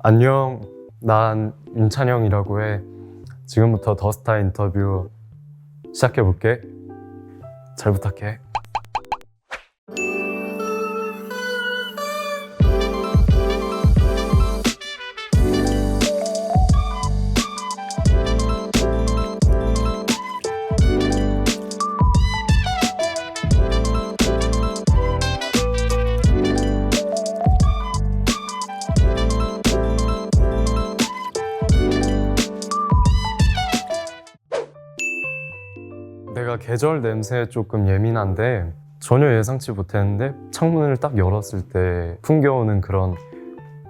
안녕. 난 윤찬영이라고 해. 지금부터 더스타 인터뷰 시작해 볼게. 잘 부탁해. 내가 계절 냄새에 조금 예민한데 전혀 예상치 못했는데 창문을 딱 열었을 때 풍겨오는 그런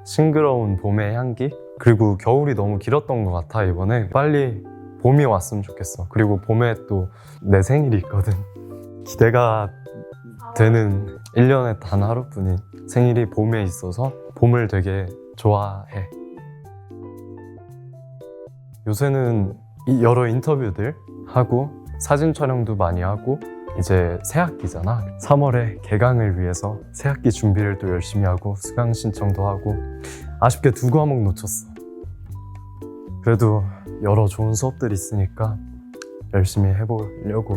싱그러운 봄의 향기? 그리고 겨울이 너무 길었던 것 같아 이번에. 빨리 봄이 왔으면 좋겠어. 그리고 봄에 또 내 생일이 있거든. 기대가 되는 1년에 단 하루뿐인 생일이 봄에 있어서 봄을 되게 좋아해. 요새는 이 여러 인터뷰들 하고 사진 촬영도 많이 하고 이제 새학기잖아. 3월에 개강을 위해서 새학기 준비를 또 열심히 하고 수강 신청도 하고 아쉽게 두 과목 놓쳤어. 그래도 여러 좋은 수업들이 있으니까 열심히 해보려고.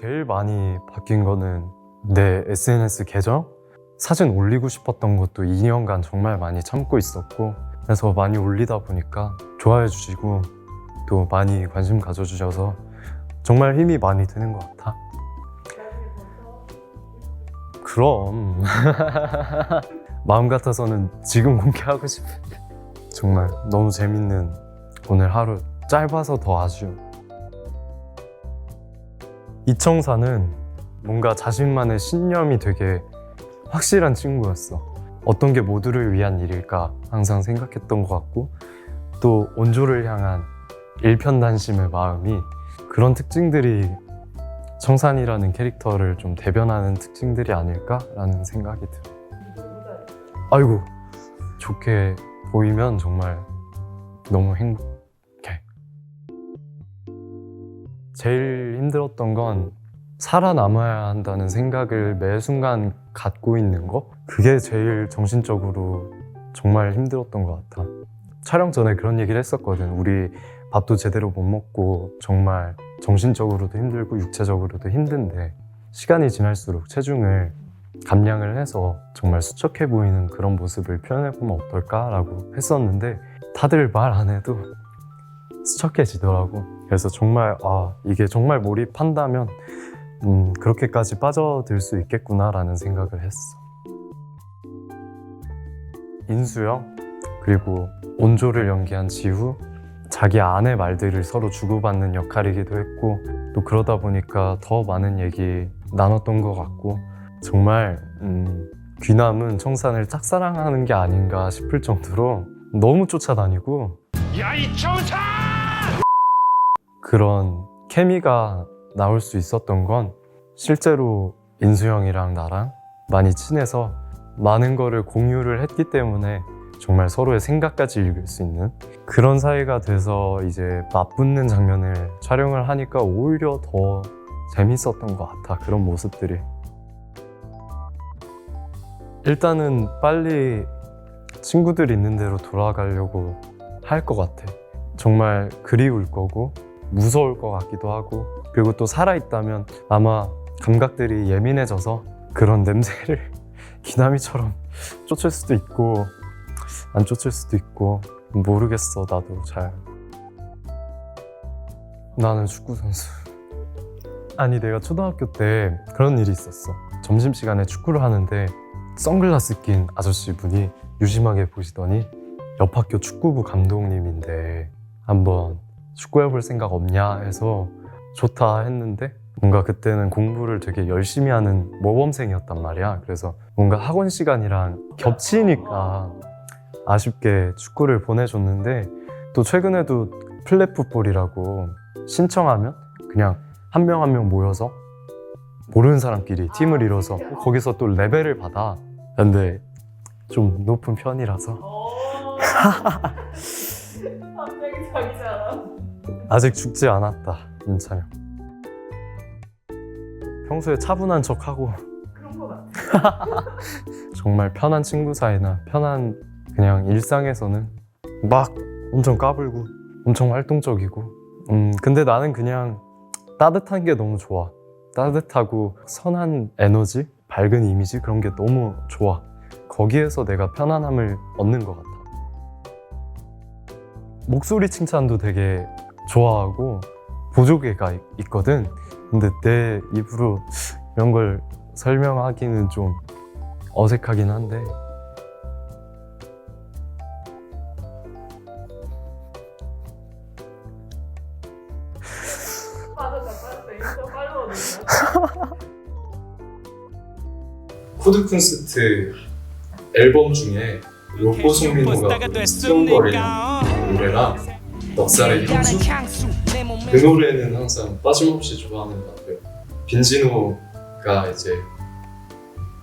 제일 많이 바뀐 거는 내 SNS 계정? 사진 올리고 싶었던 것도 2년간 정말 많이 참고 있었고 그래서 많이 올리다 보니까 좋아해 주시고 또 많이 관심 가져주셔서 정말 힘이 많이 드는 것 같아. 그럼 마음 같아서는 지금 공개하고 싶은데 정말 너무 재밌는 오늘 하루 짧아서 더 아쉬워. 이청사는 뭔가 자신만의 신념이 되게 확실한 친구였어. 어떤 게 모두를 위한 일일까 항상 생각했던 것 같고 또 온조를 향한 일편단심의 마음이 그런 특징들이 청산이라는 캐릭터를 좀 대변하는 특징들이 아닐까라는 생각이 들어. 아이고 좋게 보이면 정말 너무 행복해. 제일 힘들었던 건 살아남아야 한다는 생각을 매 순간 갖고 있는 거 그게 제일 정신적으로 정말 힘들었던 것 같아. 촬영 전에 그런 얘기를 했었거든. 우리 밥도 제대로 못 먹고 정말 정신적으로도 힘들고 육체적으로도 힘든데 시간이 지날수록 체중을 감량을 해서 정말 수척해 보이는 그런 모습을 표현해 보면 어떨까라고 했었는데 다들 말 안 해도 수척해지더라고. 그래서 정말 아 이게 정말 몰입한다면 음, 그렇게까지 빠져들 수 있겠구나라는 생각을 했어. 인수영 그리고 온조를 연기한 지후 자기 아내 말들을 서로 주고받는 역할이기도 했고 또 그러다 보니까 더 많은 얘기 나눴던 것 같고 정말 음, 귀남은 청산을 짝사랑하는 게 아닌가 싶을 정도로 너무 쫓아다니고 야 이 청산! 그런 케미가 나올 수 있었던 건 실제로 인수 형이랑 나랑 많이 친해서 많은 거를 공유를 했기 때문에 정말 서로의 생각까지 읽을 수 있는 그런 사이가 돼서 이제 맞붙는 장면을 촬영을 하니까 오히려 더 재밌었던 것 같아 그런 모습들이. 일단은 빨리 친구들 있는 대로 돌아가려고 할 것 같아. 정말 그리울 거고 무서울 것 같기도 하고 그리고 또 살아있다면 아마 감각들이 예민해져서 그런 냄새를 기나미처럼 쫓을 수도 있고 안 쫓을 수도 있고 모르겠어 나도 잘. 나는 축구 선수. 아니 내가 초등학교 때 그런 일이 있었어. 점심시간에 축구를 하는데 선글라스 낀 아저씨 분이 유심하게 보시더니 옆 학교 축구부 감독님인데 한번 축구해볼 생각 없냐 해서 좋다 했는데 뭔가 그때는 공부를 되게 열심히 하는 모범생이었단 말이야. 그래서 뭔가 학원 시간이랑 겹치니까 아쉽게 축구를 보내줬는데 또 최근에도 플랫풋볼이라고 신청하면 그냥 한 명 한 명 모여서 모르는 사람끼리 팀을 이뤄서 거기서 또 레벨을 받아. 근데 좀 높은 편이라서 갑자기 자기잖아. 아직 죽지 않았다 윤찬영 평소에 차분한 척하고 그런 거 같아. 정말 편한 친구 사이나 편한 그냥 일상에서는 막 엄청 까불고 엄청 활동적이고. 음 근데 나는 그냥 따뜻한 게 너무 좋아. 따뜻하고 선한 에너지 밝은 이미지 그런 게 너무 좋아. 거기에서 내가 편안함을 얻는 것 같아. 목소리 칭찬도 되게 좋아하고 보조개가 있- 있거든. 근데 내 입으로 이런 걸 설명하기는 좀 어색하긴 한데 인스타 팔로워 쿠드쿤스트 앨범 중에 로꼬 송민호가 부른 수영거리는 노래랑 넉살의 향수? 그 노래는 항상 빠짐없이 좋아하는 것 같아요. 빈지노가 이제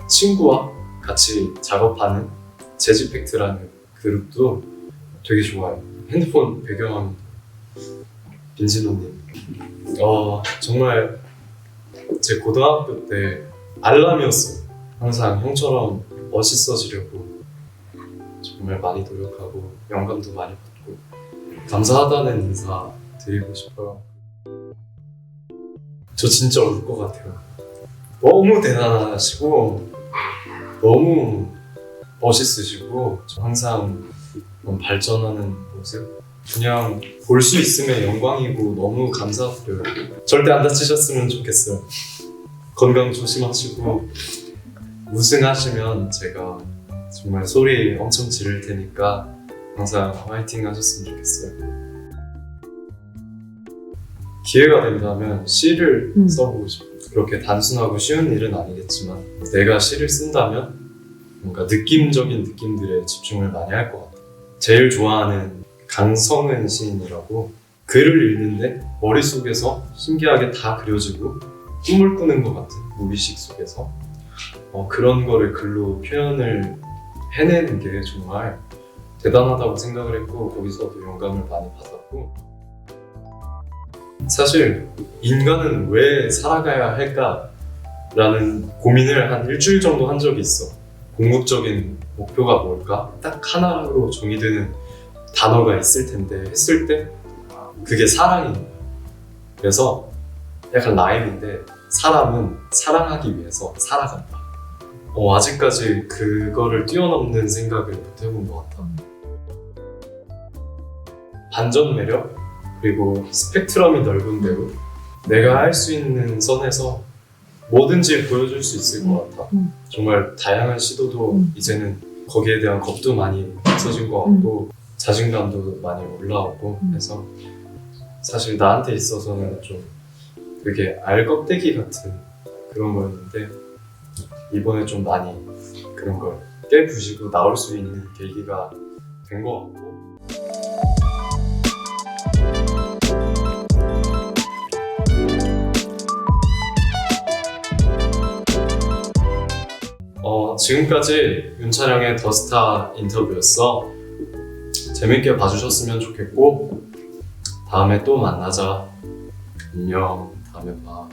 친구와 같이 작업하는 재즈팩트라는 그룹도 되게 좋아요. 핸드폰 배경화면 빈지노님 어 정말 제 고등학교 때 알람이었어요 항상 형처럼 멋있어지려고 정말 많이 노력하고 영감도 많이 받고 감사하다는 인사 드리고 싶어요. 저 진짜 울 것 같아요. 너무 대단하시고 너무 멋있으시고 저 항상 발전하는 모습 그냥 볼 수 있으면 영광이고 너무 감사드려요. 절대 안 다치셨으면 좋겠어요. 건강 조심하시고 우승하시면 제가 정말 소리 엄청 지를 테니까 항상 화이팅 하셨으면 좋겠어요. 기회가 된다면 시를 음. 써보고 싶어요. 그렇게 단순하고 쉬운 일은 아니겠지만 내가 시를 쓴다면 뭔가 느낌적인 느낌들에 집중을 많이 할 것 같아요. 제일 좋아하는 강성은 시인이라고 글을 읽는데 머릿속에서 신기하게 다 그려지고 꿈을 꾸는 것 같은 무의식 속에서 어, 그런 거를 글로 표현을 해내는 게 정말 대단하다고 생각을 했고 거기서도 영감을 많이 받았고 사실 인간은 왜 살아가야 할까 라는 고민을 한 일주일 정도 한 적이 있어 궁극적인 목표가 뭘까? 딱 하나로 정의되는 단어가 있을 텐데 했을 때 그게 사랑인 거야 그래서 약간 라임인데 사람은 사랑하기 위해서 살아간다 어, 아직까지 그거를 뛰어넘는 생각을 못 해본 것 같아. 반전 매력 그리고 스펙트럼이 넓은 대로 내가 할 수 있는 선에서 뭐든지 보여줄 수 있을 것 같아. 음. 정말 다양한 시도도 음. 이제는 거기에 대한 겁도 많이 없어진 것 같고 자신감도 많이 올라오고 음. 해서 사실 나한테 있어서는 좀 되게 알껍데기 같은 그런 거였는데 이번에 좀 많이 그런 걸 깨부시고 나올 수 있는 계기가 된 것 같고 어, 지금까지 윤찬영의 더스타 인터뷰였어. 재밌게 봐주셨으면 좋겠고 다음에 또 만나자. 안녕. 다음에 봐.